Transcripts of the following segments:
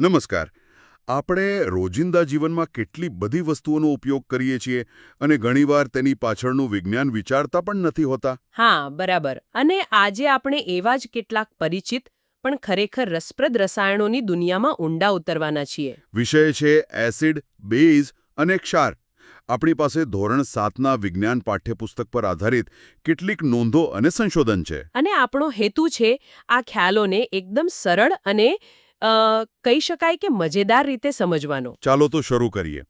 નમસ્કાર. આપણે રોજિંદા જીવનમાં કેટલી બધી વસ્તુઓનો ઉપયોગ કરીએ છીએ અને ઘણીવાર તેની પાછળનું વિજ્ઞાન વિચારતા પણ નથી હોતા? હા બરાબર. અને આજે આપણે એવા જ કેટલાક પરિચિત પણ ખરેખર રસપ્રદ રસાયણોની દુનિયામાં ઊંડા ઉતરવાના છીએ. વિષય છે એસિડ બેઝ અને ક્ષાર. આપણી પાસે ધોરણ સાતના વિજ્ઞાન પાઠ્યપુસ્તક પર આધારિત કેટલીક નોંધો અને સંશોધન છે. અને આપણો હેતુ છે આ ખ્યાલોને એકદમ સરળ અને કહી શકાય કે મજેદાર રીતે સમજવાનો? ચાલો તો શરૂ કરીએ.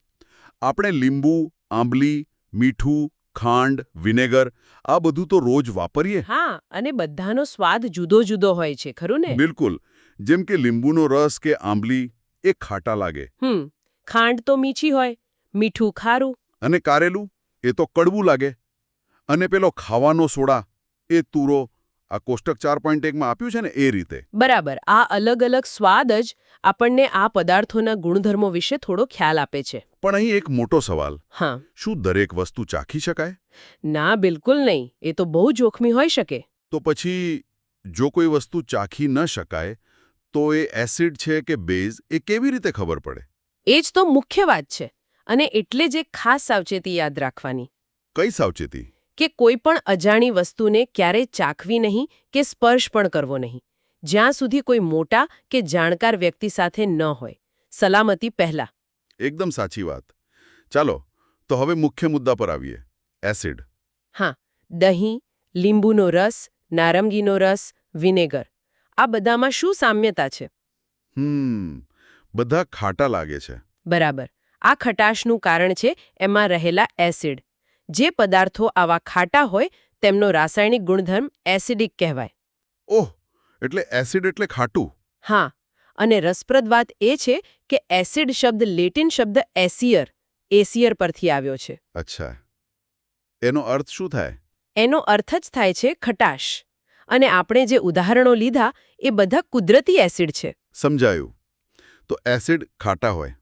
આપણે લીંબુ આંબલી મીઠું ખાંડ વિનેગર આ બધું તો રોજ વાપરીએ? હા અને બધાનો સ્વાદ જુદો જુદો હોય છે ખરું ને? બિલકુલ. જેમ કે લીંબુનો રસ કે આંબલી એ ખાટા લાગે. હમ ખાંડ તો મીઠી હોય મીઠું ખારું. અને કારેલું એ તો કડવું લાગે. અને પેલો ખાવાનો સોડા એ તુરો આ કોષ્ટક ચાર પોઈન્ટ એકમાં આપ્યું છે ને એ રીતે. બરાબર. આ અલગ અલગ સ્વાદ જ આપણને આ પદાર્થોના ગુણધર્મો વિશે થોડો ખ્યાલ આપે છે. પણ અહીં એક મોટો સવાલ. હા. શું દરેક વસ્તુ ચાખી શકાય? ના બિલકુલ નહીં. એ તો બહુ જોખમી હોઈ શકે. તો પછી જો કોઈ વસ્તુ ચાખી ન શકાય તો એ એસિડ છે કે બેઝ એ કેવી રીતે ખબર પડે? એ જ તો મુખ્ય વાત છે. અને એટલે જ એક ખાસ સાવચેતી યાદ રાખવાની. કઈ સાવચેતી? કે કોઈ પણ અજાણી વસ્તુને ક્યારેય ચાખવી નહીં કે સ્પર્શ પણ કરવો નહીં. જ્યાં સુધી કોઈ મોટા કે જાણકાર વ્યક્તિ સાથે ન હોય. સલામતી પહેલા. એકદમ સાચી વાત. ચાલો તો હવે મુખ્ય મુદ્દા પર આવીએ. એસિડ. હા દહીં લીંબુનો રસ નારંગીનો રસ વિનેગર. આ બધામાં શું સામ્યતા છે? હમ બધા ખાટા લાગે છે. બરાબર. આ ખટાશનું કારણ છે એમાં રહેલા એસિડ. જે પદાર્થો આવા ખાટા હોય તેમનો રાસાયણિક ગુણધર્મ એસિડિક કહેવાય. ઓહ એટલે એસિડ એટલે ખાટું? હા અને રસપ્રદ વાત એ છે કે એસિડ શબ્દ લેટિન શબ્દ એસિયર એસિયર પરથી આવ્યો છે. અચ્છા. એનો અર્થ શું થાય? એનો અર્થ જ થાય છે ખટાશ. અને આપણે જે ઉદાહરણો લીધા એ બધા કુદરતી એસિડ છે. સમજાયું. તો એસિડ ખાટા હોય.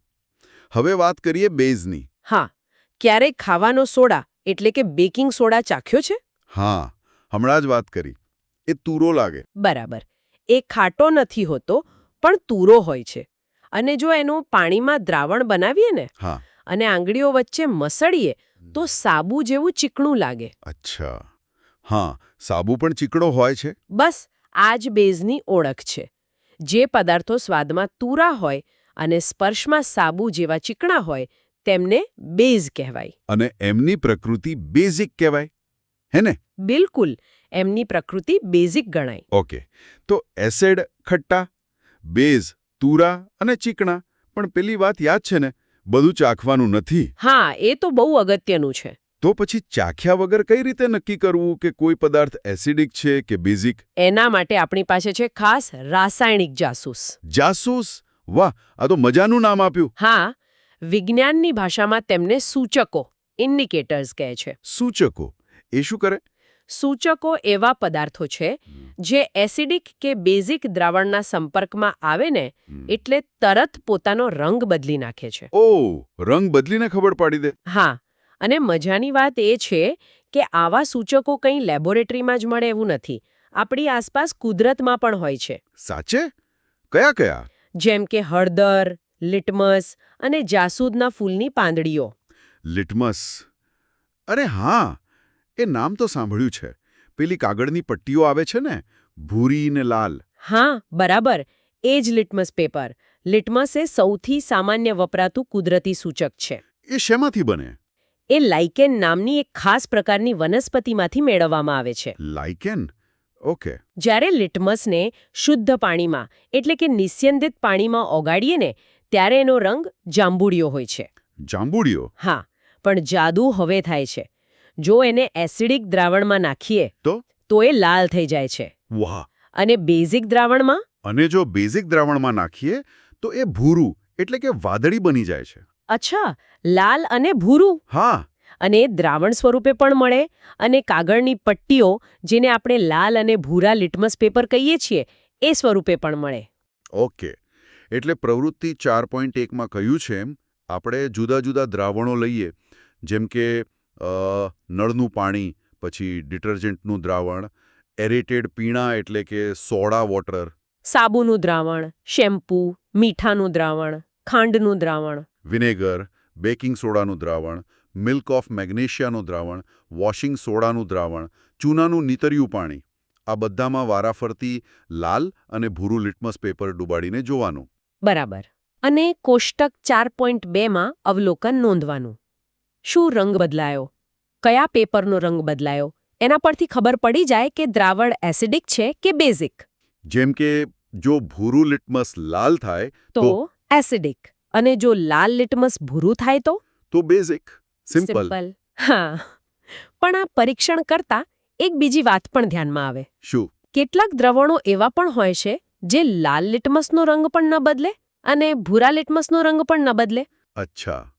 હવે વાત કરીએ બેઝની. હા ક્યારેય ખાવાનો સોડા એટલે કે બેકિંગ સોડા ચાખ્યો છે? હા હમણાં જ વાત કરી. એ તુરો લાગે. બરાબર. એ ખાટો નથી હોતો પણ તુરો હોય છે. અને જો એનું પાણીમાં દ્રાવણ બનાવીએ ને હા. અને આંગળીઓ વચ્ચે મસળીએ તો સાબુ જેવું ચીકણું લાગે. અચ્છા. હા સાબુ પણ ચીકણો હોય છે? બસ આ જ બેઝની ઓળખ છે. જે પદાર્થો સ્વાદમાં તુરા હોય અને સ્પર્શમાં સાબુ જેવા ચીકણા હોય તેમને બેઝ કહેવાય. અને એમની પ્રકૃતિ બેઝિક કહેવાય. હે ને? બિલકુલ. એમની પ્રકૃતિ બેઝિક ગણાય. ઓકે. તો એસિડ ખટ્ટા બેઝ તુરા અને ચીકણા. પણ પેલી વાત યાદ છે ને? બધું ચાખવાનું નથી. હા એ તો બહુ અગત્યનું છે. તો પછી ચાખ્યા વગર કઈ રીતે નક્કી કરવું કે કોઈ પદાર્થ એસિડિક છે કે બેઝિક? એના માટે આપણી પાસે છે ખાસ રાસાયણિક જાસૂસ. જાસૂસ? વાહ આ તો મજાનું નામ આપ્યું. હા વિજ્ઞાનની ભાષામાં તેમને સૂચકો ઇન્ડિકેટર્સ કહે છે. સૂચકો. એ શું કરે? સૂચકો એવા પદાર્થો છે જે એસિડિક કે બેઝિક દ્રાવણના સંપર્કમાં આવે ને એટલે તરત પોતાનો રંગ બદલી નાખે છે. ઓ રંગ બદલીને ખબર પાડી દે. હા અને મજાની વાત એ છે કે આવા સૂચકો કંઈ લેબોરેટરીમાં જ મળે એવું નથી. આપણી આસપાસ કુદરતમાં પણ હોય છે. સાચે? કયા કયા? જેમ કે હળદર લિટમસ અને જાસૂદના ફૂલની પાંદડીઓ. લિટમસ? અરે હા એ નામ તો સાંભળ્યું છે. પેલી કાગળની પટ્ટીઓ આવે છે ને ભૂરી ને લાલ. હા બરાબર. એ જ લિટમસ પેપર. લિટમસ એ સૌથી સામાન્ય વપરાતું કુદરતી સૂચક છે. એ શેમાંથી બને? એ લાઇકેન નામની એક ખાસ પ્રકારની વનસ્પતિમાંથી મેળવવામાં આવે છે. લાઇકેન? ઓકે. જ્યારે લિટમસને શુદ્ધ પાણીમાં એટલે કે નિસ્યંદિત પાણીમાં ઓગાળીએ ને ત્યારે એનો રંગ જાંબુડિયો હોય છે. જાંબુડિયો? હા પણ જાદુ હવે થાય છે. જો એને એસિડિક દ્રાવણમાં નાખીએ તો? તો એ લાલ થઈ જાય છે. વાહ. અને બેઝિક દ્રાવણમાં? અને જો બેઝિક દ્રાવણમાં નાખીએ તો એ ભૂરું એટલે કે વાદળી બની જાય છે. અચ્છા લાલ અને ભૂરું. હા. અને દ્રાવણ સ્વરૂપે પણ મળે અને કાગળની પટ્ટીઓ જેને આપણે લાલ અને ભૂરા લિટમસ પેપર કહીએ છીએ એ સ્વરૂપે પણ મળે. ઓકે. એટલે પ્રવૃત્તિ ચાર પોઈન્ટ એકમાં કહ્યું છે એમ આપણે જુદા જુદા દ્રાવણો લઈએ. જેમ કે નળનું પાણી પછી ડિટર્જન્ટનું દ્રાવણ એરેટેડ પીણા એટલે કે સોડા વોટર. સાબુનું દ્રાવણ શેમ્પૂ મીઠાનું દ્રાવણ ખાંડનું દ્રાવણ. વિનેગર બેકિંગ સોડાનું દ્રાવણ મિલ્ક ઓફ મેગ્નેશિયાનું દ્રાવણ વોશિંગ સોડાનું દ્રાવણ ચૂનાનું નીતર્યું પાણી. આ બધામાં વારાફરતી લાલ અને ભૂરું લિટમસ પેપર ડુબાડીને જોવાનું. બરાબર. અને કોષ્ટક ચાર પોઈન્ટ બેમાં અવલોકન નોંધવાનું. શું રંગ બદલાયો? કયા પેપરનો રંગ બદલાયો? એના પરથી ખબર પડી જાય કે દ્રાવણ એસિડિક છે કે બેઝિક. જેમ કે જો ભૂરું લિટમસ લાલ થાય તો? એસિડિક. અને જો લાલ લિટમસ ભૂરું થાય તો? તો બેઝિક. સિમ્પલ. હા. પણ આ પરીક્ષણ કરતા એક બીજી વાત પણ ધ્યાનમાં આવે. શું? કેટલાક દ્રવણો એવા પણ હોય છે જે લાલ લિટમસનો રંગ પણ ન બદલે અને ભૂરા લિટમસનો રંગ પણ ન બદલે. અચ્છા.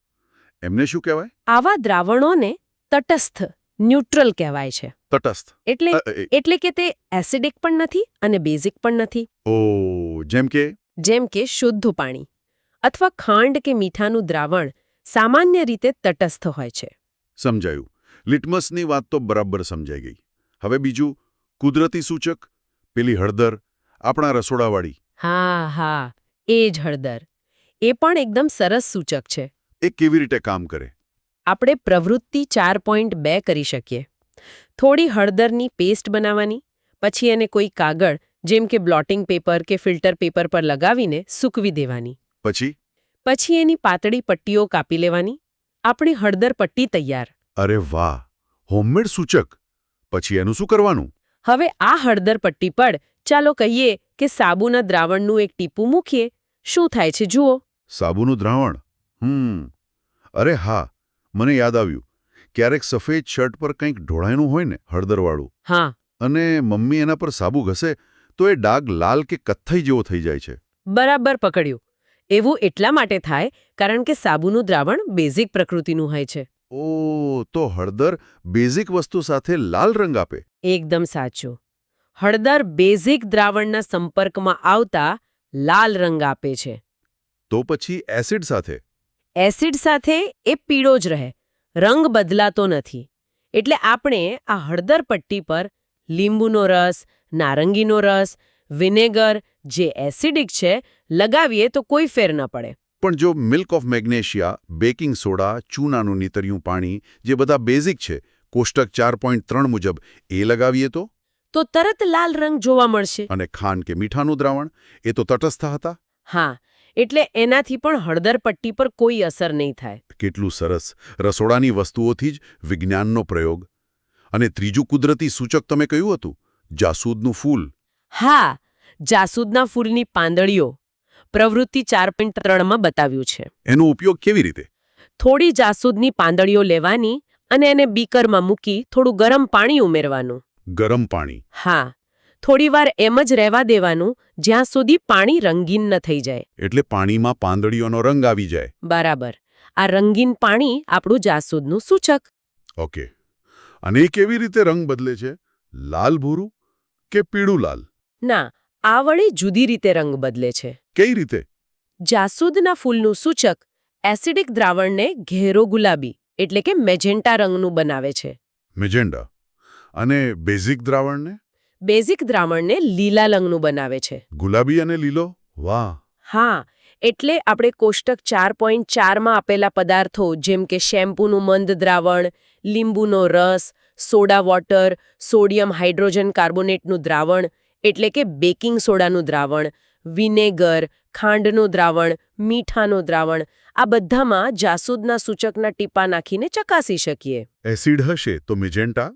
એમને શું કહેવાય? આવા દ્રાવણોને તટસ્થ ન્યુટ્રલ કહેવાય છે. તટસ્થ. એટલે એટલે કે તે એસિડિક પણ નથી અને બેઝિક પણ નથી. ઓ જેમ કે? જેમ કે શુદ્ધ પાણી અથવા ખાંડ કે મીઠાનું દ્રાવણ સામાન્ય રીતે તટસ્થ હોય છે. સમજાયું. લિટમસની વાત તો બરાબર સમજાઈ ગઈ. હવે બીજું કુદરતી સૂચક પેલી હળદર આપણા રસોડાવાળી. હા હા એ જ હળદર. એ પણ એકદમ સરસ સૂચક છે. એ કેવી રીતે કામ કરે? આપણે પ્રવૃત્તિ ચાર પોઈન્ટ બે કરી શકીએ. થોડી હળદરની પેસ્ટ બનાવવાની પછી એને કોઈ કાગળ જેમ કે બ્લોટિંગ પેપર કે ફિલ્ટર પેપર પર લગાવીને સૂકવી દેવાની. પછી? પછી એની પાતળી પટ્ટીઓ કાપી લેવાની. આપણી હળદર પટ્ટી તૈયાર. અરે વાહ! હોમમેડ સૂચક. પછી એનું શું કરવાનું? હવે આ હળદર પટ્ટી પર ચાલો કહીએ કે સાબુના દ્રાવણનું એક ટીપું મૂકીએ. શું થાય છે જુઓ. સાબુનું દ્રાવણ? હમ. અરે હા મને યાદ આવ્યું. ક્યારેક સફેદ શર્ટ પર કંઈક ઢોળાયનું હોય ને હળદરવાળું. હા. અને મમ્મી એના પર સાબુ ઘસે તો એ ડાઘ લાલ કે કથ્થઈ જેવો થઈ જાય છે. બરાબર પકડ્યું. એવું એટલા માટે થાય કારણ કે સાબુનું દ્રાવણ બેઝિક પ્રકૃતિનું હોય છે. ઓ તો હળદર બેઝિક વસ્તુ સાથે લાલ રંગ આપે. એકદમ સાચું. હળદર બેઝિક દ્રાવણના સંપર્કમાં આવતા લાલ રંગ આપે છે. તો પછી એસિડ સાથે? એસિડ સાથે એ પીળો જ રહે રંગ બદલાતો નથી. એટલે આપણે આ હળદર પટ્ટી પર લીંબુનો રસ નારંગીનો રસ વિનેગર જે એસિડિક છે લગાવીએ તો કોઈ ફેર ન પડે. પણ જો milk of magnesia baking soda ચૂનાનું નીતર્યું પાણી જે બધા બેઝિક છે કોષ્ટક ચાર પોઈન્ટ ત્રણ મુજબ એ લગાવીએ તો? તો તરત લાલ રંગ જોવા મળશે. અને ખાંડ કે મીઠાનું દ્રાવણ? એ તો તટસ્થ હતા. હા એટલે એનાથી પણ હળદર પટ્ટી પર કોઈ અસર નહીં થાય. કેટલું સરસ. રસોડાની વસ્તુઓથી જ વિજ્ઞાનનો પ્રયોગ. અને ત્રીજું કુદરતી સૂચક તમે કહ્યું હતું જાસૂદનું ફૂલ. હા જાસૂદના ફૂલની પાંદડીઓ. પ્રવૃત્તિ ચાર પોઈન્ટ ત્રણમાં બતાવ્યું છે. એનો ઉપયોગ કેવી રીતે? થોડી જાસૂદની પાંદડીઓ લેવાની અને એને બીકરમાં મૂકી થોડું ગરમ પાણી ઉમેરવાનું. ગરમ પાણી. હા થોડીવાર એમ જ રહેવા દેવાનું જ્યાં સુધી પાણી રંગીન ન થઈ જાય. એટલે પાણીમાં પાંદડીઓનો રંગ આવી જાય. બરાબર. આ રંગીન પાણી આપણું જાસૂદનું સૂચક. ઓકે. અને એ કેવી રીતે રંગ બદલે છે? લાલ ભૂરું કે પીળું લાલ? ના આ વળી જુદી રીતે રંગ બદલે છે. કઈ રીતે? જાસૂદના ફૂલનું સૂચક એસિડિક દ્રાવણને ઘેરો ગુલાબી એટલે કે મેજેન્ટા રંગનું બનાવે છે. મેજેન્ડા અને બેઝિક દ્રાવણને? બેઝિક દ્રાવણને લીલા રંગનું બનાવે છે. ગુલાબી અને લીલો? વાહ. હા એટલે આપણે કોષ્ટક ચાર પોઈન્ટ ચારમાં આપેલા પદાર્થો જેમ કે શેમ્પૂનું મંદ દ્રાવણ લીંબુનો રસ સોડા વોટર સોડિયમ હાઇડ્રોજન કાર્બોનેટનું દ્રાવણ એટલે કે બેકિંગ સોડાનું દ્રાવણ વિનેગર ખાંડનું દ્રાવણ મીઠાનું દ્રાવણ આ બધામાં જાસૂદના સૂચકના ટીપા નાખીને ચકાસી શકીએ. એસિડ હશે તો મેજેન્ટા?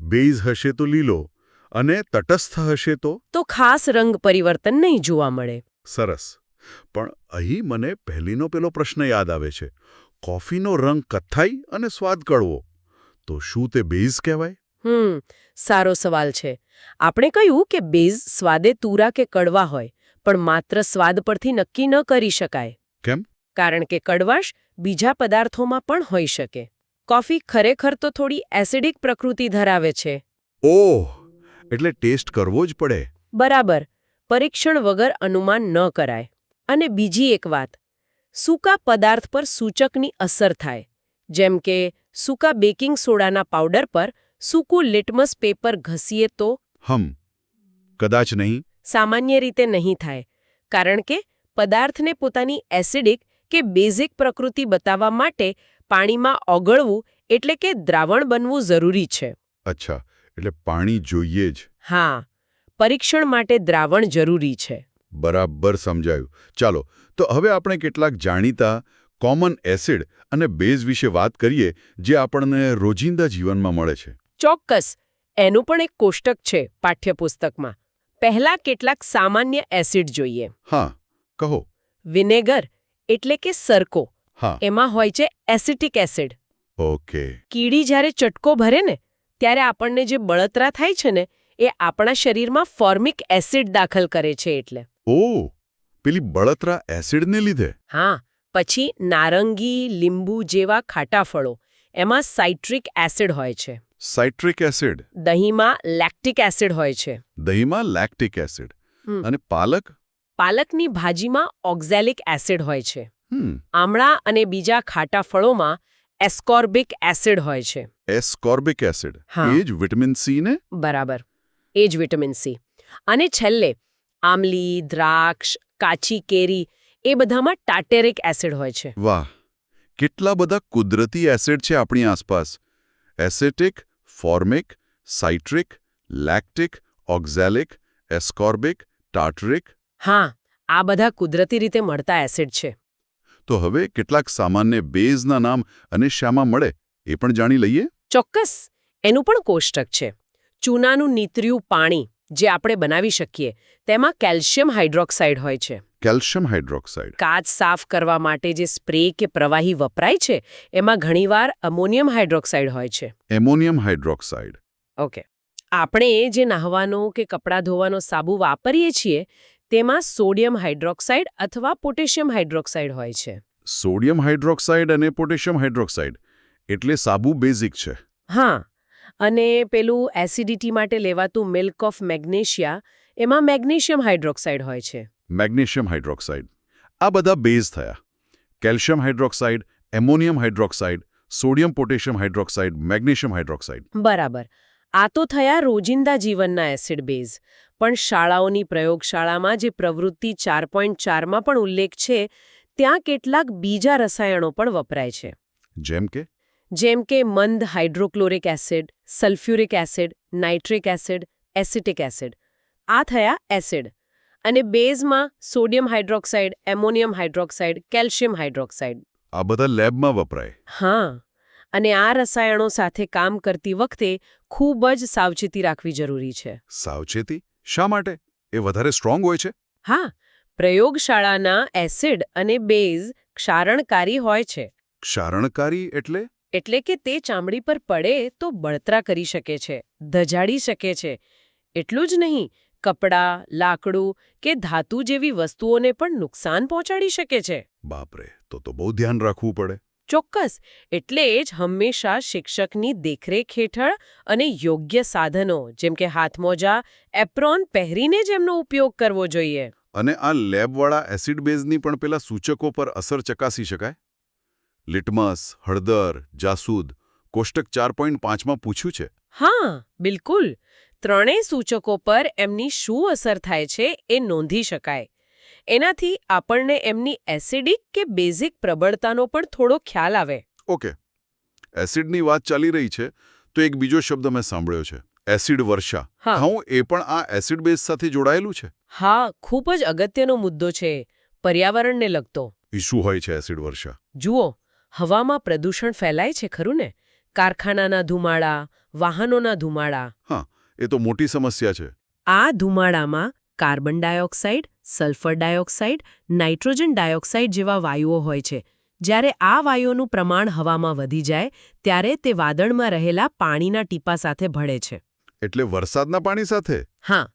બેઝ હશે તો લીલો અને તટસ્થ હશે તો? તો ખાસ રંગ પરિવર્તન નહીં જોવા મળે. સરસ. પણ અહીં મને પહેલીનો પેલો પ્રશ્ન યાદ આવે છે. કોફીનો રંગ કથ્થાઈ અને સ્વાદ કડવો. તો શું તે બેઝ કહેવાય? હમ સારો સવાલ છે. આપણે કહ્યું કે બેઝ સ્વાદે તુરા કે કડવા હોય પણ માત્ર સ્વાદ પરથી નક્કી ન કરી શકાય. કેમ? કારણ કે કડવાશ બીજા પદાર્થોમાં પણ હોઈ શકે. કોફી ખરેખર તો થોડી એસિડિક પ્રકૃતિ ધરાવે છે. ઓહ એટલે ટેસ્ટ કરવો જ પડે. બરાબર પરીક્ષણ વગર અનુમાન ન કરાય. અને બીજી એક વાત સૂકા પદાર્થ પર સૂચકની અસર થાય. જેમ કે સૂકા બેકિંગ સોડાના પાવડર પર સૂકું લિટમસ પેપર ઘસીએ તો હમ કદાચ નહીં. સામાન્ય રીતે નહીં થાય કારણ કે પદાર્થને પોતાની એસિડિક કે બેઝિક પ્રકૃતિ બતાવવા માટે પાણીમાં ઓગળવું એટલે કે દ્રાવણ બનવું જરૂરી છે. અચ્છા એટલે પાણી જોઈએ જ. હા પરીક્ષણ માટે દ્રાવણ જરૂરી છે. બરાબર સમજાયું. ચાલો તો હવે આપણે કેટલાક જાણીતા કોમન એસિડ અને બેઝ વિશે વાત કરીએ જે આપણને રોજિંદા જીવનમાં મળે છે. ચોક્કસ એનું પણ એક કોષ્ટક છે પાઠ્યપુસ્તકમાં. પહેલા કેટલાક સામાન્ય એસિડ જોઈએ. હા કહો. વિનેગર એટલે કે સરકો એમાં હોય છે એસિટિક એસિડ. ઓકે. કીડી જ્યારે ચટકો ભરે ને ત્યારે આપણને જે બળતરા થાય છે ને એ આપણા શરીરમાં ફોર્મિક એસિડ દાખલ કરે છે એટલે. ઓ પેલી બળતરા એસિડને લીધે? હા પછી નારંગી લીંબુ જેવા ખાટા ફળો એમાં સાઇટ્રિક એસિડ હોય છે. Citric acid? દહીંમાં લેક્ટિક એસિડ હોય છે. દહીંમાં લેક્ટિક એસિડ. અને પાલક? પાલકની ભાજીમાં ઓક્ઝેલિક એસિડ હોય છે. આમળા અને બીજા ખાટા ફળોમાં એસ્કોર્બિક એસિડ હોય છે. Ascorbic acid. એ જ વિટામિન સી ને? બરાબર. એ જ વિટામિન સી. અને છેલ્લે આમલી દ્રાક્ષ કાચી કેરી એ બધામાં ટાટેરિક એસિડ હોય છે. વાહ. કેટલા બધા કુદરતી એસિડ છે આપણી આસપાસ. Acetic formic citric lactic oxalic ascorbic tartaric. હા આ બધા કુદરતી રીતે મળતા એસિડ છે. તો હવે કેટલાક સામાન્ય બેઝના નામ અને શામાં મળે એ પણ જાણી લઈએ? ચોક્કસ. એનું પણ કોષ્ટક છે. ચૂનાનું નીતર્યું પાણી જે આપણે બનાવી શકીએ તેમાં કેલ્શિયમ હાઇડ્રોક્સાઇડ હોય છે. Calcium hydroxide. કાચ સાફ કરવા માટે જે સ્પ્રે કે પ્રવાહી વપરાય છે એમાં ઘણીવાર અમોનિયમ હાઇડ્રોક્સાઇડ હોય છે. Ammonium hydroxide. ઓકે. આપણે જે નાહવાનો કે કપડાં ધોવાનો સાબુ વાપરીએ છીએ તેમાં સોડિયમ હાઇડ્રોક્સાઇડ અથવા પોટેશિયમ હાઇડ્રોક્સાઇડ હોય છે. સોડિયમ હાઇડ્રોક્સાઇડ અને પોટેશિયમ હાઇડ્રોક્સાઇડ એટલે સાબુ બેઝિક છે. હા અને પેલું એસિડિટી માટે લેવાતું મિલ્ક ઓફ મેગ્નેશિયા એમાં મેગ્નેશિયમ હાઇડ્રોક્સાઇડ હોય છે. Magnesium hydroxide. આ બધા બેઝ થયા. Calcium hydroxide ammonium hydroxide sodium potassium hydroxide magnesium hydroxide. બરાબર. આ તો થયા રોજિંદા જીવનના એસિડ બેઝ. પણ શાળાઓની પ્રયોગશાળામાં જે પ્રવૃત્તિ ચાર પોઈન્ટ ચારમાં પણ ઉલ્લેખ છે ત્યાં કેટલાક બીજા રસાયણો પણ વપરાય છે. જેમ કે? જેમ કે મંદ hydrochloric acid sulphuric acid nitric acid acetic acid. આ થયા એસિડ. અને બેઝમાં sodium hydroxide ammonium hydroxide calcium hydroxide. આ બધા લેબમાં વપરાય. હા. અને આ રસાયણો સાથે કામ કરતી વખતે ખૂબ જ સાવચેતી રાખવી જરૂરી છે. સાવચેતી? શા માટે? એ વધારે સ્ટ્રોંગ હોય છે? હા પ્રયોગશાળાના એસિડ અને બેઝ ક્ષારણકારી હોય છે. ક્ષારણકારી એટલે? એટલે કે તે ચામડી પર પડે તો બળતરા કરી શકે છે ધજાડી શકે છે. એટલું જ નહીં કપડાં લાકડું કે ધાતુ જેવી વસ્તુઓને પણ નુકસાન પહોંચાડી શકે છે. બાપરે તો તો બહુ ધ્યાન રાખવું પડે. ચોક્કસ એટલે જ હંમેશા શિક્ષકની દેખરેખ હેઠળ અને યોગ્ય સાધનો જેમ કે હાથમોજા એપ્રોન પહેરીને જ એમનો ઉપયોગ કરવો જોઈએ. અને આ લેબવાળા એસિડ બેઝની પણ પેલા સૂચકો પર અસર ચકાસી શકાય? લિટમસ હળદર જાસૂદ કોષ્ટક ચાર પોઈન્ટ પાંચમાં પૂછ્યું છે. હા બિલકુલ. ત્રણેય સૂચકો પર એમની શું અસર થાય છે એ નોંધી શકાય. એનાથી આપણને એમની એસિડિક કે બેઝિક પ્રબળતાનો પણ થોડો ખ્યાલ આવે. ઓકે. એસિડની વાત ચાલી રહી છે તો એક બીજો શબ્દ મેં સાંભળ્યો છે એસિડ વર્ષા. હા. એ પણ આ એસિડ બેઝ સાથે જોડાયેલું છે? હા ખૂબ જ અગત્યનો મુદ્દો છે પર્યાવરણને લગતો. શું હોય છે એસિડ વર્ષા? જુઓ હવામાં પ્રદૂષણ ફેલાય છે ખરું ને? કારખાનાના ધુમાડા વાહનોના ધુમાડા. હા એ તો મોટી સમસ્યા છે. આ ધુમાડામાં carbon dioxide sulphur dioxide nitrogen dioxide જેવા વાયુઓ હોય છે. જ્યારે આ વાયુઓનું પ્રમાણ હવામાં વધી જાય ત્યારે તે વાદળમાં રહેલા પાણીના ટીપા સાથે ભળે છે. એટલે વરસાદના પાણી સાથે? હા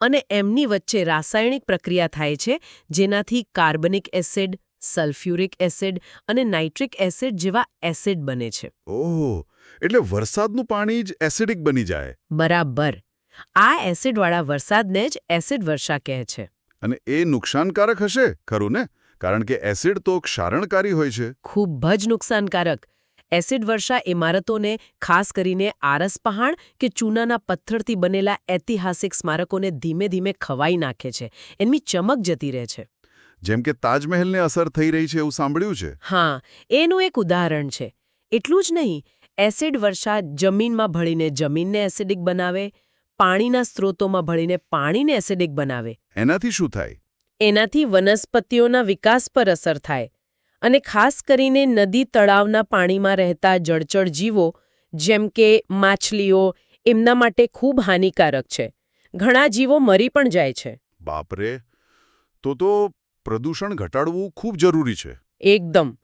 અને એમની વચ્ચે રાસાયણિક પ્રક્રિયા થાય છે જેનાથી કાર્બનિક એસિડ સલ્ફ્યુરિક એસિડ અને નાઇટ્રિક એસિડ જેવા એસિડ બને છે. ઓહ એટલે વરસાદનું પાણી જ એસિડિક બની જાય. બરાબર. આ એસિડવાળા વરસાદને જ એસિડ વર્ષા કહે છે. અને એ નુકસાનકારક હશે ખરું ને? કારણ કે એસિડ તો ક્ષારણકારી હોય છે. ખૂબ જ નુકસાનકારક. એસિડ વર્ષા ઇમારતોને ખાસ કરીને આરસ પહાણ કે ચૂનાના પથ્થરથી બનેલા ઐતિહાસિક સ્મારકોને ધીમે ધીમે ખવાઈ નાખે છે. એમની ચમક જતી રહે છે. જેમ કે તાજમહેલને અસર થઈ રહી છે એવું સાંભળ્યું છે. હા એનું એક ઉદાહરણ છે. એટલું જ નહીં એસિડ વર્ષા જમીનમાં ભળીને જમીનને એસિડિક બનાવે પાણીના સ્ત્રોતોમાં ભળીને પાણીને એસિડિક બનાવે. એનાથી શું થાય? એનાથી વનસ્પતિઓના વિકાસ પર અસર થાય અને ખાસ કરીને નદી તળાવના પાણીમાં રહેતા જળચર જીવો જેમ કે માછલીઓ એમના માટે ખૂબ હાનિકારક છે. ઘણા જીવો મરી પણ જાય છે. બાપરે! તો તો પ્રદૂષણ ઘટાડવું ખૂબ જરૂરી છે. એકદમ.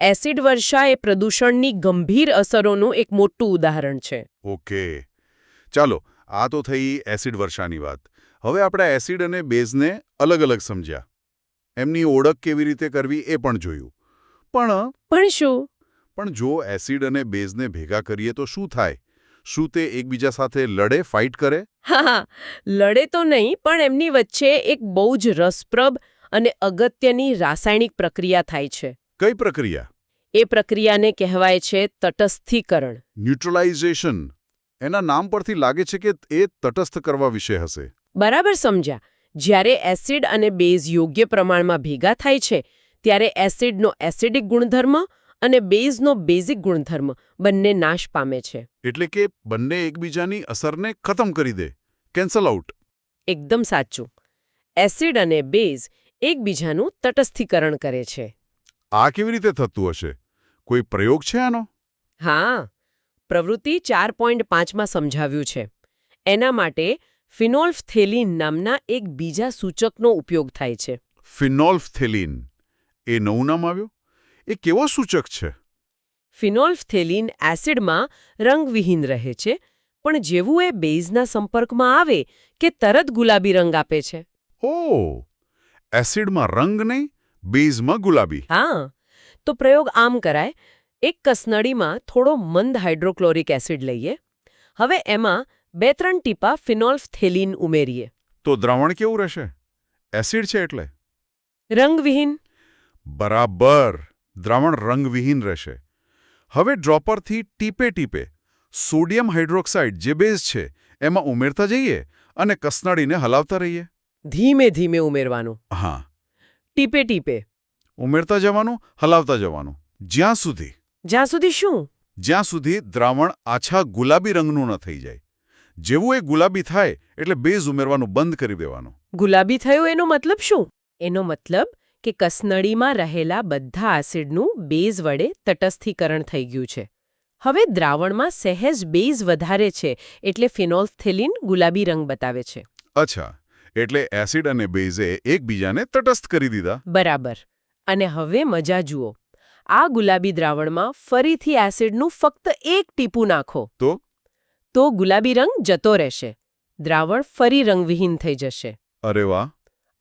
એસિડ વર્ષા એ પ્રદૂષણની ગંભીર અસરોનું એક મોટું ઉદાહરણ છે. ઓકે. ચાલો આ તો થઈ એસિડ વર્ષાની વાત. હવે આપણે એસિડ અને બેઝને અલગ અલગ સમજ્યા. એમની ઓળખ કેવી રીતે કરવી એ પણ જોયું. પણ પણ શું? પણ જો એસિડ અને બેઝને ભેગા કરીએ તો શું થાય? શું તે એકબીજા સાથે લડે ફાઇટ કરે? હા લડે તો નહીં પણ એમની વચ્ચે એક બહુ જ રસપ્રદ અને અગત્યની રાસાયણિક પ્રક્રિયા થાય છે. કઈ પ્રક્રિયા? એ પ્રક્રિયાને કહેવાય છે તટસ્થીકરણ. ન્યુટ્રલાઇઝેશન. એના નામ પરથી લાગે છે કે એ તટસ્થ કરવા વિશે હશે. બરાબર સમજ્યા. જ્યારે એસિડ અને બેઝ યોગ્ય પ્રમાણમાં ભેગા થાય છે ત્યારે એસિડનો એસિડિક ગુણધર્મ અને બેઝનો બેઝિક ગુણધર્મ બંને નાશ પામે છે. એટલે કે બંને એકબીજાની અસરને ખતમ કરી દે. Cancel out. એકદમ સાચું. એસિડ અને બેઝ એકબીજાનું તટસ્થીકરણ કરે છે. આ કેવી રીતે થતું હશે? કોઈ પ્રયોગ છે આનો? હા. પ્રવૃત્તિ ચાર પોઈન્ટ પાંચમાં સમજાવ્યું છે. એના માટે ફિનોલ્ફથેલિન નામના એક બીજા સૂચકનો ઉપયોગ થાય છે. ફિનોલ્ફથેલિન. એ નવું નામ આવ્યું? એ કેવો સૂચક છે? ફિનોલ્ફથેલિન એસિડમાં રંગવિહીન રહે છે પણ જેવું એ બેઝના સંપર્કમાં આવે કે તરત ગુલાબી રંગ આપે છે. ઓ! એસિડમાં રંગ નહીં બેઝમાં ગુલાબી. હા. તો પ્રયોગ આમ કરાય એક કસનળીમાં થોડો મંદ હાઇડ્રોક્લોરિક એસિડ લઈએ. હવે એમાં બે ત્રણ ટીપા ફિનોલ્ફથેલિન ઉમેરીએ. તો દ્રાવણ કેવું રહેશે? એસિડ છે એટલે? રંગવિહીન. બરાબર. દ્રાવણ રંગવિહીન રહેશે. હવે ડ્રોપરથી ટીપે ટીપે સોડિયમ હાઇડ્રોક્સાઇડ જે બેઝ છે એમાં ઉમેરતા જઈએ અને કસનાડીને હલાવતા રહીએ. ધીમે ધીમે ઉમેરવાનું. હા. ટીપે ટીપે. ઉમેરતા જવાનું હલાવતા જવાનું. જ્યાં સુધી જ્યાં સુધી શું? જ્યાં સુધી દ્રાવણ આછા ગુલાબી રંગનું ન થઈ જાય. જેવું એ ગુલાબી થાય એટલે બેઝ ઉમેરવાનું બંધ કરી દેવાનું. ગુલાબી થયું એનો મતલબ શું? એનો મતલબ કે કસનળીમાં રહેલા બધા એસિડનું બેઝ વડે તટસ્થીકરણ થઈ ગયું છે. હવે દ્રાવણમાં સહેજ બેઝ વધારે છે એટલે ફિનોલ્થેલિન ગુલાબી રંગ બતાવે છે. અચ્છા એટલે એસિડ અને બેઝે એકબીજાને તટસ્થ કરી દીધા. બરાબર. અને હવે મજા જુઓ. આ ગુલાબી દ્રાવણમાં ફરીથી એસિડનું ફક્ત એક ટીપું નાખો. તો? તો ગુલાબી રંગ જતો રહેશે. દ્રાવણ ફરી રંગવિહીન થઈ જશે. અરે વાહ!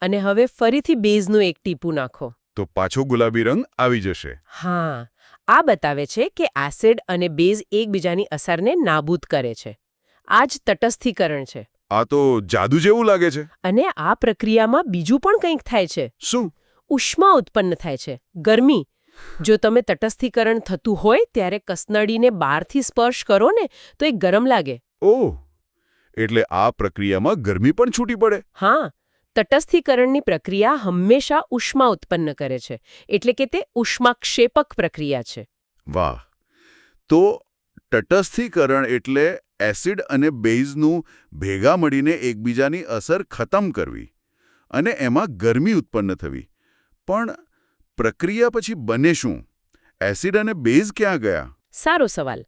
અને હવે ફરીથી બેઝનું એક ટીપું નાખો. તો પાછો ગુલાબી રંગ આવી જશે. હા આ બતાવે છે કે એસિડ અને બેઝ એકબીજાની અસરને નાબૂદ કરે છે. આ જ તટસ્થીકરણ છે. આ તો જાદુ જેવું લાગે છે. અને આ પ્રક્રિયામાં બીજું પણ કંઈક થાય છે. શું? ઉષ્મા ઉત્પન્ન થાય છે. ગરમી જો તમે તટસ્થીકરણ થતું હોય ત્યારે કસનળીને બહારથી સ્પર્શ કરો ને તો એ ગરમ લાગે. ઓહ એટલે આ પ્રક્રિયામાં ગરમી પણ છૂટી પડે? હા તટસ્થીકરણની પ્રક્રિયા હંમેશા ઉષ્મા ઉત્પન્ન કરે છે એટલે કે તે ઉષ્માક્ષેપક પ્રક્રિયા છે. વાહ તો તટસ્થીકરણ એટલે એસિડ અને બેઝનું ભેગા મળીને એકબીજાની અસર ખતમ કરવી અને એમાં ગરમી ઉત્પન્ન થવી. પણ પ્રક્રિયા પછી બને શું? એસિડ અને બેઝ ક્યાં ગયા? સારો સવાલ.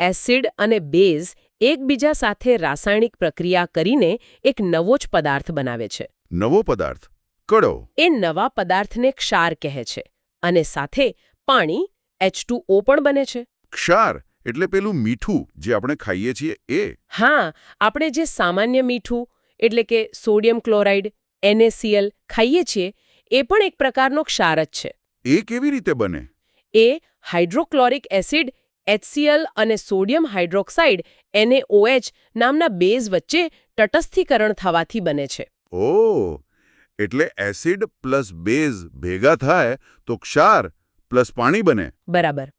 એસિડ અને બેઝ એકબીજા સાથે રાસાયણિક પ્રક્રિયા કરીને એક નવો જ પદાર્થ બનાવે છે. નવો પદાર્થ. કડો. એ નવા પદાર્થને ક્ષાર કહે છે અને સાથે પાણી H2O પણ બને છે. ક્ષાર એટલે પેલું મીઠું જે આપણે ખાઈએ છીએ એ. હા આપણે જે સામાન્ય મીઠું એટલે કે સોડિયમ ક્લોરાઇડ NaCl ખાઈએ છીએ એ પણ એક પ્રકારનો ક્ષાર જ છે. એ કેવી રીતે બને? એ હાઇડ્રોક્લોરિક એસિડ HCl અને સોડિયમ હાઇડ્રોક્સાઇડ NaOH નામના બેઝ વચ્ચે તટસ્થીકરણ થવાથી બને છે. ઓ એટલે એસિડ પ્લસ બેઝ ભેગા થાય તો ક્ષાર પ્લસ પાણી બને. બરાબર.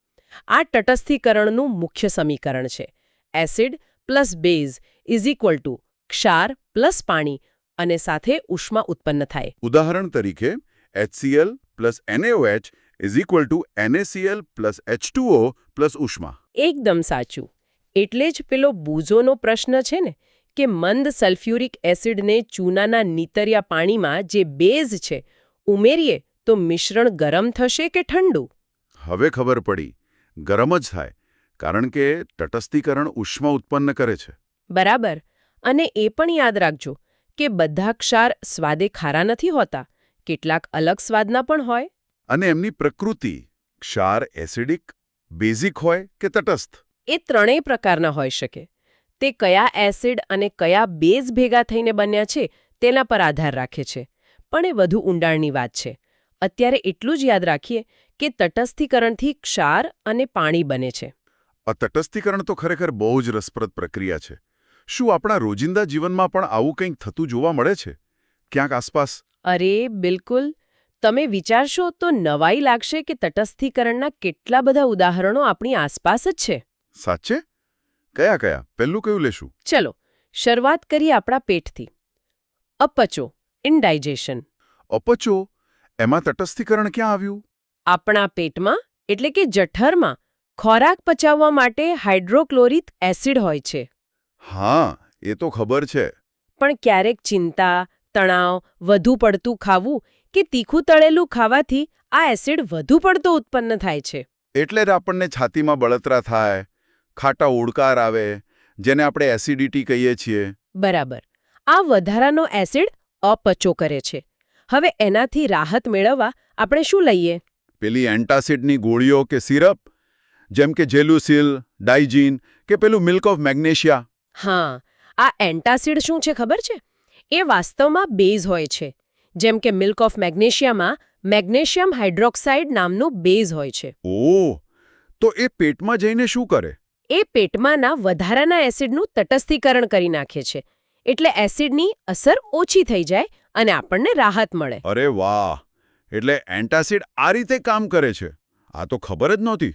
આ તટસ્થીકરણનું મુખ્ય સમીકરણ છે. Acid plus base is equal to ક્ષાર પ્લસ પાણી અને સાથે ઉષ્મા ઉત્પન્ન થાય. ઉદાહરણ તરીકે HCl plus NaOH is equal to NaCl plus H2O plus ઉષ્મા. એકદમ સાચું. એટલે જ પેલો બૂઝોનો પ્રશ્ન છે ને કે મંદ સલ્ફ્યુરિક એસિડને ચૂનાના નીતરિયા પાણીમાં જે બેઝ છે ઉમેરીએ તો મિશ્રણ ગરમ થશે કે ઠંડુ? હવે ખબર પડી. ગરમ જ થાય કારણ કે તટસ્થીકરણ ઉષ્મા ઉત્પન્ન કરે છે. બરાબર. અને એ પણ યાદ રાખજો કે બધા ક્ષાર સ્વાદે ખારા નથી હોતા? કેટલાક અલગ સ્વાદના પણ હોય. અને એમની પ્રકૃતિ ક્ષાર એસિડિક બેઝિક હોય કે તટસ્થ? એ ત્રણેય પ્રકારના હોઈ શકે. તે કયા એસિડ અને કયા બેઝ ભેગા થઈને બન્યા છે તેના પર આધાર રાખે છે. પણ એ વધુ ઊંડાણની વાત છે. અત્યારે એટલું જ યાદ રાખીએ કે તટસ્થીકરણથી ક્ષાર અને પાણી બને છે. આ તટસ્થીકરણ તો ખરેખર બહુ જ રસપ્રદ પ્રક્રિયા છે. શું આપણા રોજિંદા જીવનમાં પણ આવું કંઈક થતું જોવા મળે છે? ક્યાંક આસપાસ? અરે બિલકુલ. તમે વિચારશો તો નવાઈ લાગશે કે તટસ્થીકરણના કેટલા બધા ઉદાહરણો આપણી આસપાસ જ છે. સાચે? કયા કયા? પહેલું કયું લેશું? ચલો શરૂઆત કરીએ આપણા પેટથી. અપચો ઇનડાઇજેશન અપચો? એમાં તટસ્થીકરણ ક્યાં આવ્યું? આપણા પેટમાં એટલે કે જઠરમાં ખોરાક પચાવવા માટે હાઇડ્રોક્લોરિક એસિડ હોય છે. હા એ તો ખબર છે. પણ ક્યારેક ચિંતા તણાવ વધુ પડતું ખાવું કે તીખું તળેલું ખાવાથી આ એસિડ વધુ પડતો ઉત્પન્ન થાય છે. એટલે જ આપણને છાતીમાં બળતરા થાય ખાટા ઓડકાર આવે જેને આપણે એસિડિટી કહીએ છીએ. બરાબર. આ વધારાનો એસિડ અપચો કરે છે. હવે એનાથી રાહત મેળવવા આપણે શું લઈએ? પેલી એન્ટાસિડની ગોળીઓ કે સિરપ? જેમ કે જેલુસિલ ડાઇજીન કે પેલું મિલ્ક ઓફ મેગ્નેશિયા? હા આ એન્ટાસિડ શું છે ખબર છે? એ વાસ્તવમાં બેઝ હોય છે જેમ કે મિલ્ક ઓફ મેગ્નેશિયામાં મેગ્નેશિયમ હાઇડ્રોક્સાઇડ નામનું બેઝ હોય છે. ઓહ તો એ પેટમાં જઈને શું કરે? એ પેટમાંના વધારાના એસિડનું તટસ્થીકરણ કરી નાખે છે એટલે એસિડની અસર ઓછી થઈ જાય અને આપણને રાહત મળે. અરે વાહ એટલે એન્ટાસિડ આ રીતે કામ કરે છે? આ તો ખબર જ નહોતી.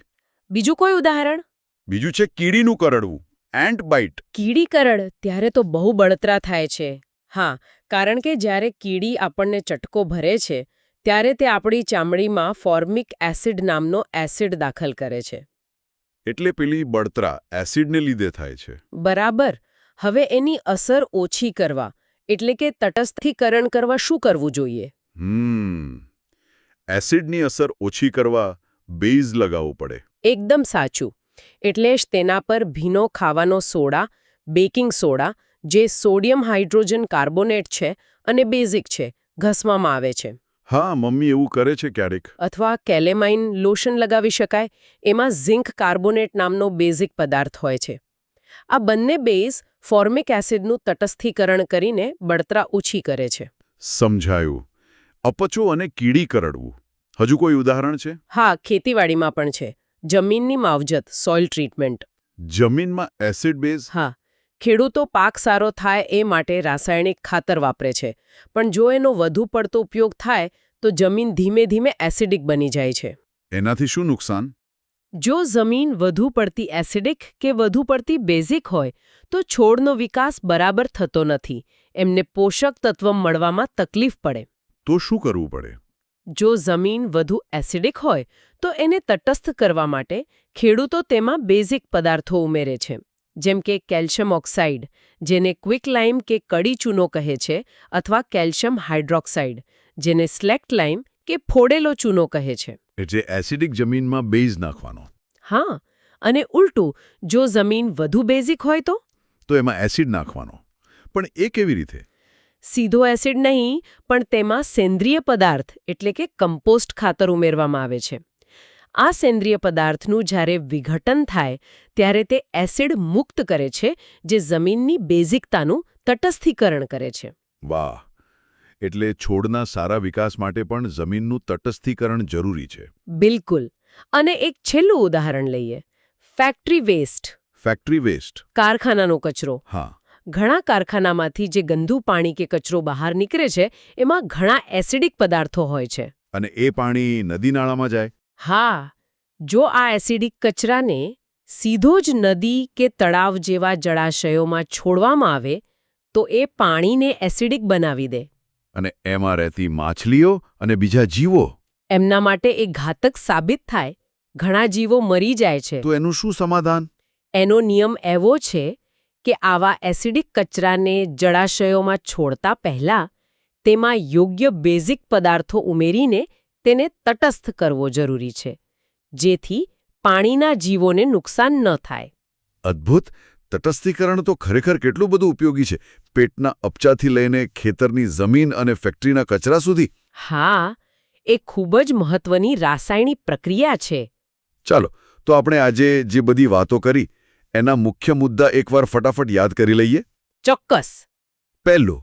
બીજું કોઈ ઉદાહરણ? બીજું છે કીડીનું કરડવું. એન્ટ બાઇટ કીડી કરડ ત્યારે તો બહુ બળતરા થાય છે. હા કારણ કે જ્યારે કીડી આપણને ચટકો ભરે છે ત્યારે તે આપણી ચામડીમાં ફોર્મિક એસિડ નામનો એસિડ દાખલ કરે છે. એટલે પેલી બળતરા એસિડને લીધે થાય છે. બરાબર. હવે એની અસર ઓછી કરવા એટલે કે તટસ્થીકરણ કરવા શું કરવું જોઈએ? હમ. એસિડની અસર ઓછી કરવા બેઝ લગાવવું પડે. એકદમ સાચું. એટલે જ તેના પર ભીનો ખાવાનો સોડા બેકિંગ સોડા જે સોડિયમ હાઇડ્રોજન કાર્બોનેટ છે અને બેઝિક છે ઘસવામાં આવે છે. હા મમ્મી એવું કરે છે ક્યારેક. અથવા કેલેમાઇન લોશન લગાવી શકાય એમાં ઝિંક કાર્બોનેટ નામનો બેઝિક પદાર્થ હોય છે. આ બંને બેઝ ફોર્મિક એસિડનું તટસ્થીકરણ કરીને બળતરા ઓછી કરે છે. સમજાયું. અપચો અને કીડી કરડવું. હજુ કોઈ ઉદાહરણ છે? હા ખેતીવાડીમાં પણ છે. જમીનની માવજત સોઇલ ટ્રીટમેન્ટ જમીનમાં એસિડ બેઝ હા. ખેડૂતો પાક સારો થાય એ માટે રાસાયણિક ખાતર વાપરે છે. પણ જો એનો વધુ પડતો ઉપયોગ થાય તો જમીન ધીમે ધીમે એસિડિક બની જાય છે. એનાથી શું નુકસાન? જો જમીન વધુ પડતી એસિડિક કે વધુ પડતી બેઝિક હોય તો છોડનો વિકાસ બરાબર થતો નથી. એમને પોષક તત્વ મળવામાં તકલીફ પડે. તો શું કરવું પડે? જો જમીન વધુ એસિડિક હોય તો એને તટસ્થ કરવા માટે ખેડૂતો તેમાં બેઝિક પદાર્થો ઉમેરે છે જેમ કે કેલ્શિયમ ઓક્સાઇડ જેને ક્વિક લાઇમ કે કડી ચૂનો કહે છે અથવા કેલ્શિયમ હાઇડ્રોક્સાઇડ જેને સ્લેક્ટ લાઇમ કે ફોડેલો ચૂનો કહે છે. એટલે એસિડિક જમીનમાં બેઝ નાખવાનો. હા અને ઉલટું જો જમીન વધુ બેઝિક હોય તો? તો એમાં એસિડ નાખવાનો. પણ એ કેવી રીતે? સીધો એસિડ નહીં પણ તેમાં સેન્દ્રિય પદાર્થ એટલે કે કમ્પોસ્ટ ખાતર ઉમેરવામાં આવે છે. આ સેન્દ્રિય પદાર્થનું જ્યારે વિઘટન થાય ત્યારે તે એસિડ મુક્ત કરે છે જે જમીનની બેઝિકતાનું તટસ્થીકરણ કરે છે. વાહ! એટલે છોડના સારા વિકાસ માટે પણ જમીનનું તટસ્થીકરણ જરૂરી છે. બિલકુલ. અને એક છેલ્લું ઉદાહરણ લઈએ. Factory waste. Factory waste. કારખાનાનો કચરો. હા. ઘણા કારખાનામાંથી જે ગંદુ પાણી કે કચરો બહાર નીકળે છે એમાં ઘણા એસિડિક પદાર્થો હોય છે. અને એ પાણી નદી નાળામાં જાય? હા. જો આ એસિડિક કચરાને સીધો જ નદી કે તળાવ જેવા જળાશયોમાં છોડવામાં આવે તો એ પાણીને એસિડિક બનાવી દે. અને એમાં રહેતી માછલીઓ અને બીજા જીવો? એમના માટે એ ઘાતક સાબિત થાય. ઘણા જીવો મરી જાય છે. તો એનું શું સમાધાન? એનો નિયમ એવો છે કે આવા એસિડિક કચરાને જળાશયોમાં છોડતા પહેલા તેમાં યોગ્ય બેઝિક પદાર્થો ઉમેરીને તેને તટસ્થ કરવો જરૂરી છે જેથી પાણીના જીવોને નુકસાન ન થાય. અદ્ભુત! તટસ્થીકરણ તો ખરેખર કેટલું બધું ઉપયોગી છે. પેટના અપચાથી લઈને ખેતરની જમીન અને ફેક્ટરીના કચરા સુધી. હા એ ખૂબ જ મહત્વની રાસાયણિક પ્રક્રિયા છે. ચાલો તો આપણે આજે જે બધી વાતો કરી એના મુખ્ય મુદ્દા એકવાર ફટાફટ યાદ કરી લઈએ. ચોક્કસ. પહેલું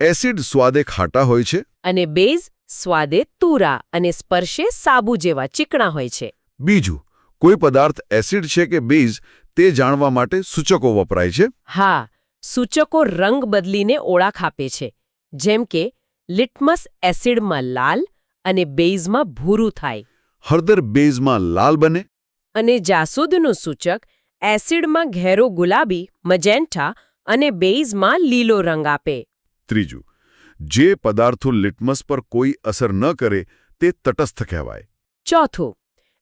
એસિડ સ્વાદે ખાટા હોય છે. અને બેઝ સ્વાદે તુરા અને સ્પર્શે સાબુ જેવા ચીકણા હોય છે. બીજું કોઈ પદાર્થ એસિડ છે કે બેઝ તે જાણવા માટે સૂચકો વપરાય છે. હા સૂચકો રંગ બદલીને ઓળખ આપે છે. જેમ કે લિટમસ એસિડમાં લાલ અને બેઝમાં ભૂરું થાય. હળદર બેઝમાં લાલ બને. અને જાસૂદનું સૂચક એસિડમાં ઘેરો ગુલાબી મજેન્ટા અને બેઝમાં લીલો રંગ આપે. ત્રીજું જે પદાર્થો લિટમસ પર કોઈ અસર ન કરે તે તટસ્થ કહેવાય. ચોથું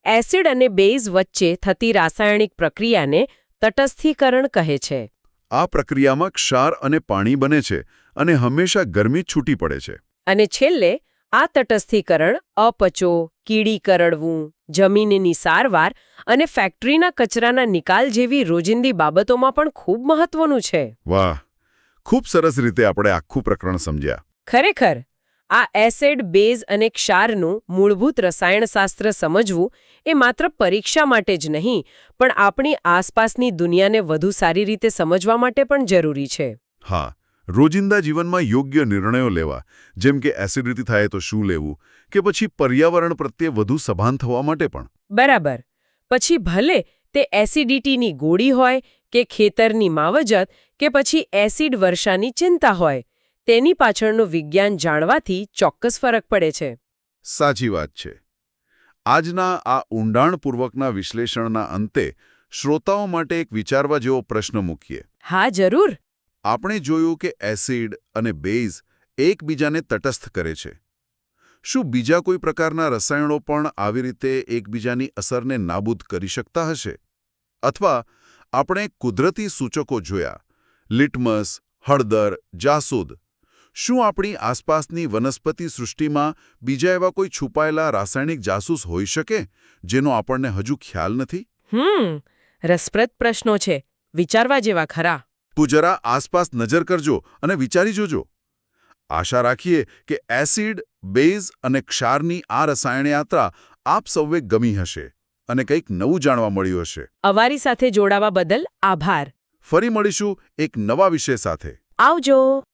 એસિડ અને બેઝ વચ્ચે થતી રાસાયણિક પ્રક્રિયાને તટસ્થીકરણ કહે છે. આ પ્રક્રિયામાં ક્ષાર અને પાણી બને છે અને હંમેશા ગરમી છૂટી પડે છે. અને છેલ્લે આ તટસ્થીકરણ અપચો કીડી કરડવું. જમીનની સારવાર અને ફેક્ટરીના કચરાના નિકાલ જેવી રોજિંદી બાબતોમાં પણ ખૂબ મહત્વનું છે. વાહ ખૂબ સરસ રીતે આપણે આખું પ્રકરણ સમજ્યા. ખરેખર આ એસિડ બેઝ અને ક્ષારનું મૂળભૂત રસાયણશાસ્ત્ર સમજવું એ માત્ર પરીક્ષા માટે જ નહીં પણ આપણી આસપાસની દુનિયાને વધુ સારી રીતે સમજવા માટે પણ જરૂરી છે. હા રોજિંદા જીવનમાં યોગ્ય નિર્ણયો લેવા જેમ કે એસિડિટી થાય તો શું લેવું કે પછી પર્યાવરણ પ્રત્યે વધુ સભાન થવા માટે પણ. બરાબર. પછી ભલે તે એસિડિટીની ગોળી હોય કે ખેતરની માવજત કે પછી એસિડ વર્ષાની ચિંતા હોય તેની પાછળનું વિજ્ઞાન જાણવાથી ચોક્કસ ફરક પડે છે. સાચી વાત છે. આજના આ ઊંડાણપૂર્વકના વિશ્લેષણના અંતે શ્રોતાઓ માટે એક વિચારવા જેવો પ્રશ્ન મૂકીએ. હા જરૂર. આપણે જોયું કે એસિડ અને બેઝ એકબીજાને તટસ્થ કરે છે. શું બીજા કોઈ પ્રકારના રસાયણો પણ આવી રીતે એકબીજાની અસરને નાબૂદ કરી શકતા હશે? અથવા આપણે કુદરતી સૂચકો જોયા, લિટમસ, હળદર, જાસૂદ. શું આપણી આસપાસની વનસ્પતિ સૃષ્ટિમાં બીજા એવા કોઈ છુપાયેલા રાસાયણિક જાસૂસ હોઈ શકે, જેનો આપણને હજુ ખ્યાલ નથી? હમ, રસપ્રદ પ્રશ્નો છે. વિચારવા જેવા ખરા. તું જરા આસપાસ નજર કરજો અને વિચારી જોજો. આશા રાખીએ કે એસિડ બેઝ અને ક્ષારની આ રસાયણ યાત્રા આપ સૌએ ગમી હશે અને કંઈક નવું જાણવા મળ્યું હશે. અવારી સાથે જોડાવા બદલ આભાર. ફરી મળીશું એક નવા વિષય સાથે. આવજો.